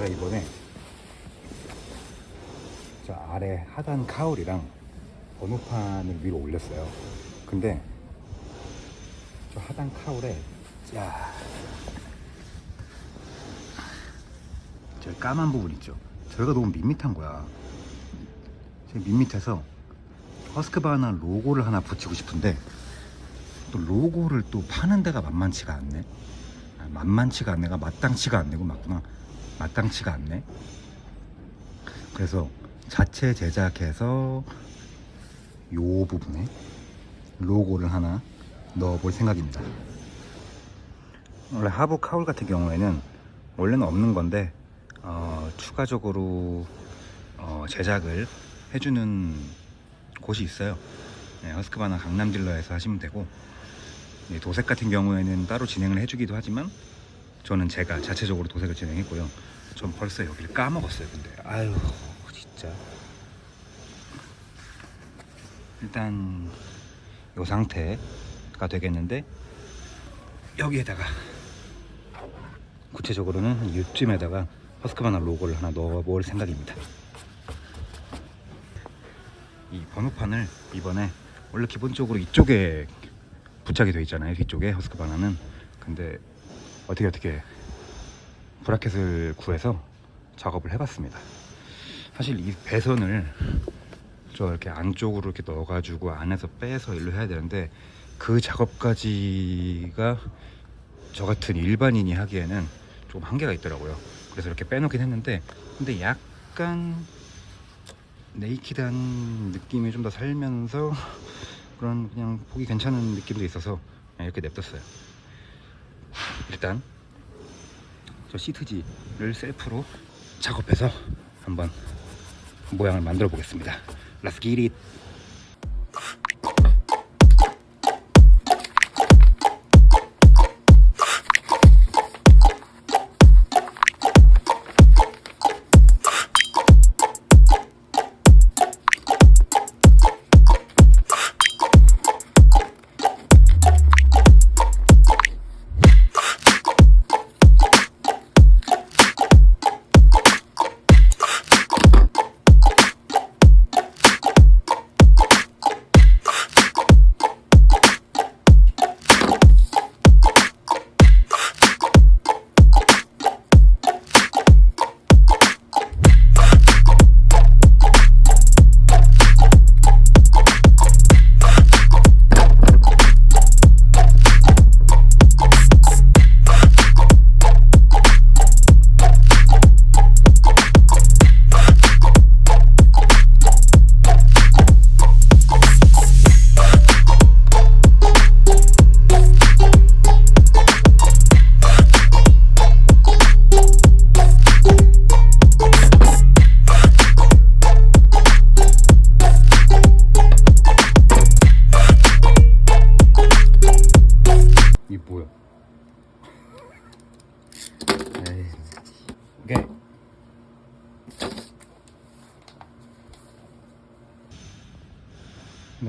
제가 이번에 저 아래 하단 카울이랑 번호판을 위로 올렸어요. 근데 저 하단 카울에 야, 저 까만 부분 있죠. 저희가 너무 밋밋한 거야. 밋밋해서 허스크바나 로고를 하나 붙이고 싶은데 또 로고를 또 파는 데가 만만치가 않네. 아, 만만치가 않네가 마땅치가 않네고 맞구나. 마땅치가 않네. 그래서 자체 제작해서 요 부분에 로고를 하나 넣어볼 생각입니다. 원래 하부 카울 같은 경우에는 원래는 없는 건데 어, 추가적으로 어, 제작을 해주는 곳이 있어요. 네, 허스크바나 강남딜러에서 하시면 되고 네, 도색 같은 경우에는 따로 진행을 해주기도 하지만 저는 제가 자체적으로 도색을 진행했고요. 전 벌써 여기를 까먹었어요. 근데 아유 진짜 일단 이 상태가 되겠는데 여기에다가 구체적으로는 한 이쯤에다가 허스크바나 로고를 하나 넣어볼 생각입니다. 이 번호판을 이번에 원래 기본적으로 이쪽에 부착이 되어 있잖아요 뒤쪽에 허스크바나는 근데 어떻게 어떻게 브라켓을 구해서 작업을 해봤습니다 사실 이 배선을 저 이렇게 안쪽으로 이렇게 넣어가지고 안에서 빼서 일로 해야 되는데 그 작업까지가 저 같은 일반인이 하기에는 좀 한계가 있더라고요 그래서 이렇게 빼놓긴 했는데 근데 약간 네이키드한 느낌이 좀 더 살면서 그런 그냥 보기 괜찮은 느낌도 있어서 이렇게 냅뒀어요. 일단 저 시트지를 셀프로 작업해서 한번 모양을 만들어 보겠습니다. 이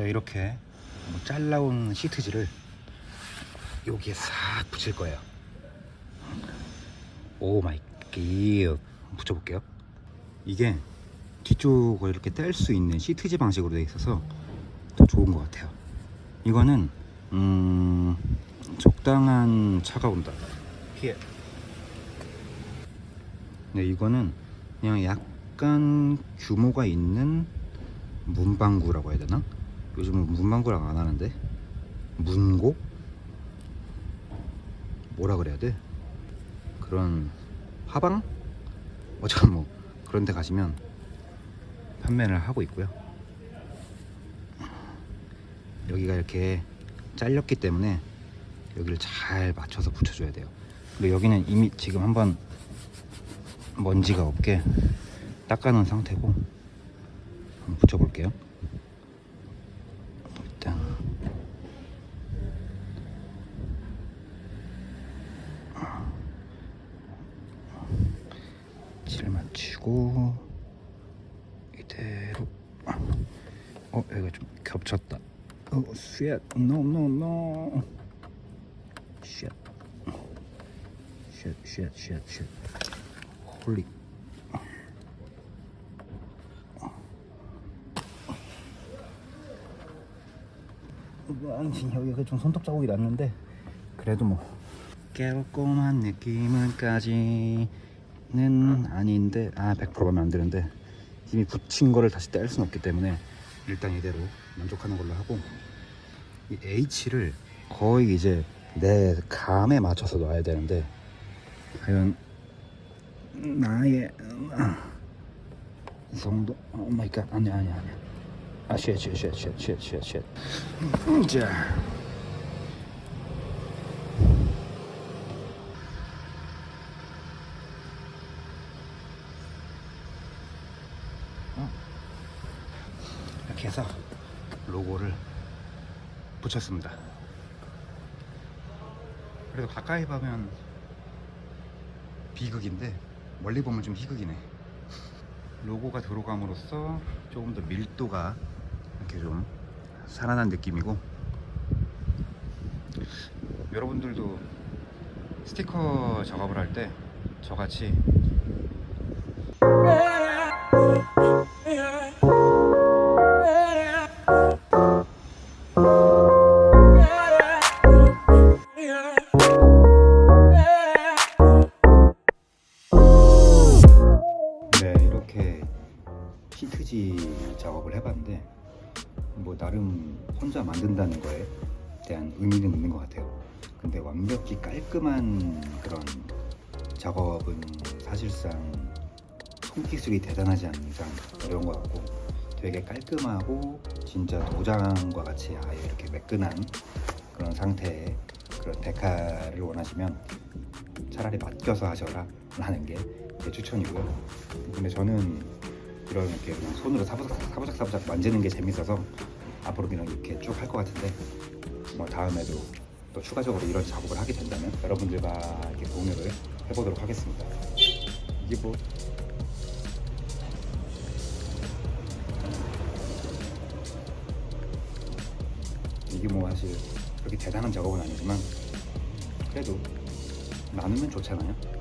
네 이렇게 뭐 잘라온 시트지를 여기에 싹 붙일 거예요. 오 마이 갓 붙여볼게요. 이게 뒤쪽을 이렇게 뗄 수 있는 시트지 방식으로 되어 있어서 더 좋은 것 같아요. 이거는 음, 적당한 차가 온다. 피해. 네, 이거는 그냥 약간 규모가 있는 문방구라고 해야 되나? 요즘은 문방구라고 안 하는데 문고? 뭐라 그래야 돼? 그런 화방? 어쨌든 뭐 그런 데 가시면 판매를 하고 있고요. 여기가 이렇게 잘렸기 때문에 여기를 잘 맞춰서 붙여줘야 돼요. 근데 여기는 이미 지금 한번 먼지가 없게 닦아놓은 상태고 한번 붙여볼게요. 주고 이대로. 어 여기가 좀 겹쳤다. 어 쉣, no no 쉣, 쉣, 쉣, 쉣, 홀리. 여기가 좀 손톱 자국이 났는데 그래도 뭐. 깨롭고만 느낌은까지. 는 아닌데 아 100% 가면 안 되는데 이미 붙인 거를 다시 뗄 수는 없기 때문에 일단 이대로 만족하는 걸로 하고 이 H를 거의 이제 내 감에 맞춰서 놔야 되는데 과연 나의 이 정도? 오 마이 갓. 아니야 아니야 아니야. 아 쉣 쉣 쉣 쉣 쉣쉣. 자 이렇게 해서 로고를 붙였습니다. 그래도 가까이 보면 비극인데 멀리 보면 좀 희극이네. 로고가 들어감으로써 조금 더 밀도가 이렇게 좀 살아난 느낌이고 여러분들도 스티커 작업을 할 때 저같이 만든다는 거에 대한 의미는 있는 것 같아요. 근데 완벽히 깔끔한 그런 작업은 사실상 손기술이 대단하지 않는 이상 어려운 것 같고 되게 깔끔하고 진짜 도장과 같이 아예 이렇게 매끈한 그런 상태의 그런 데카를 원하시면 차라리 맡겨서 하셔라 라는 게제 추천이고요. 근데 저는 이런 이렇게 손으로 사부작 사부작 사부작 만지는 게 재밌어서 앞으로 그냥 이렇게 쭉 할 것 같은데 뭐 다음에도 또 추가적으로 이런 작업을 하게 된다면 여러분들과 이렇게 공유를 해보도록 하겠습니다. 이게 뭐? 이게 뭐 사실 그렇게 대단한 작업은 아니지만 그래도 나누면 좋잖아요